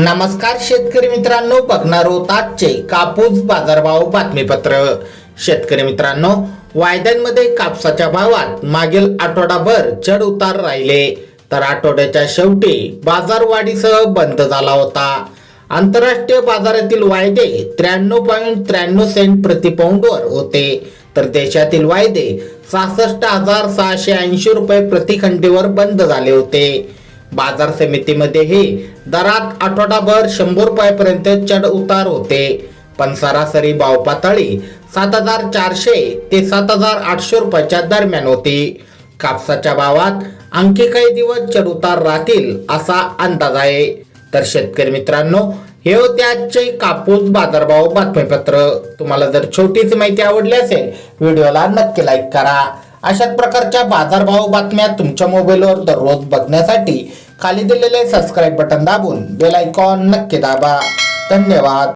नमस्कार शेतकरी मित्रांनो बघणार होत आजचे कापूस बाजारभाव बातमीपत्र. शेतकरी मित्रांनो वायद्यांमध्ये कापसाच्या भावात मागील आठवडाभर चढ उतार राहिले. तर आठवड्याच्या शेवटी बाजारवाढीसह बंद झाला होता. आंतरराष्ट्रीय बाजारातील वायदे त्र्याण्णव पॉईंट त्र्याण्णव सेंट प्रतिपाऊंडवर होते. तर देशातील वायदे सहासष्ट हजार सहाशे ऐंशी रुपये प्रतिखंडीवर बंद झाले होते. बाजार समितीमध्येही दरात आठवडाभर शंभर रुपयापर्यंत चढ उतार होते. पण सरासरी भाव पातळी सात हजार चारशे ते सात हजार आठशे रुपयाच्या दरम्यान होती. कापसाच्या भावात आणखी काही दिवस चढ उतार राहतील असा अंदाज आहे. तर शेतकरी मित्रांनो हे होते आजचे कापूस बाजारभाव बातमीपत्र. तुम्हाला जर छोटीशी माहिती आवडली असेल व्हिडिओला नक्की लाईक करा. अशाच प्रकारच्या बाजारभाव बातम्या तुमच्या मोबाईलवर दररोज बघण्यासाठी खाली दिलेले सबस्क्राईब बटन दाबून बेल आयकॉन नक्की दाबा. धन्यवाद.